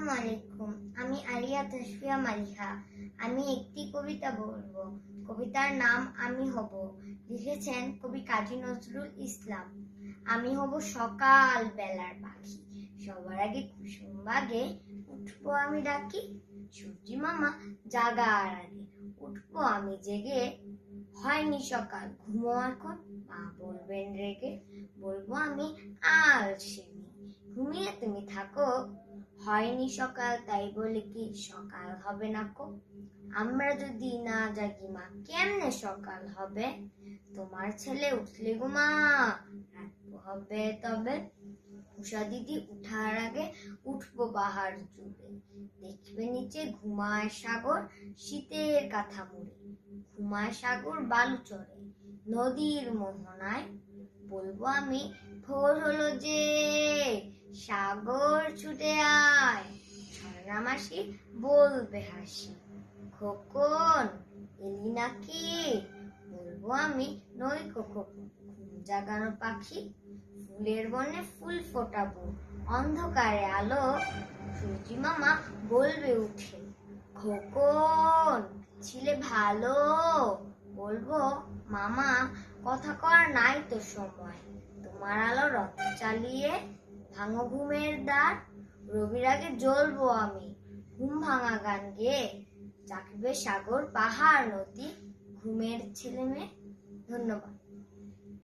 আসসালামু আলাইকুম। আমি আলিয়া তসফিয়া মালিহা। আমি একটি কবিতা বলব। কবিতার নাম আমি হব। লিখেছেন কবি কাজী নজরুল ইসলাম। আমি হব সকাল বেলার পাখি। সবার আগে কুসুম বাগে উঠবো আমি ডাকি। সূর্যি মামা জাগার আগে উঠবো আমি জেগে। হয়নি সকাল, ঘুমো এখন। মা বলবেন রেগে। বলব আমি আলসেমি। ঘুমিয়ে তুমি থাকো। হয়নি সকাল, তাই বলে কি সকাল হবে না কো? আমরা যদি না জাগি মা, কেমনে সকাল হবে? তোমার ছেলে উঠলে গো মা হবে তবে। উষা দিদি উঠার আগে উঠবো বাহার যুগে দেখবে নিচে ঘুমায় সাগর, শীতের কাঁথা মুড়ে ঘুমায় সাগর বালু চড়ে নদীর মোহনায়। বলব আমি ভোর হলো যে সাগর ছুটে আয়, ঝর্ণা মাসি বলবে হাসি। খোকন, এলি নাকি? বলব আমি নই খোকন। জাগানো পাখি, ফুলের বনে ফুল ফোটাবো। অন্ধকারে আলো, সূর্যি মামা বলবে উঠে। খোকন, ছিলে ভালো, বলব মামা, কথা কর নাই তো সময়। তোমার আলো রথ চালিয়ে ভাঙো ঘুমের দ্বার রবির আগে জ্বলবো আমি। ঘুম ভাঙা গান গেয়ে চাকবে সাগর, পাহাড়, নদী। ঘুমের ছেলে মেয়ে ধন্যবাদ।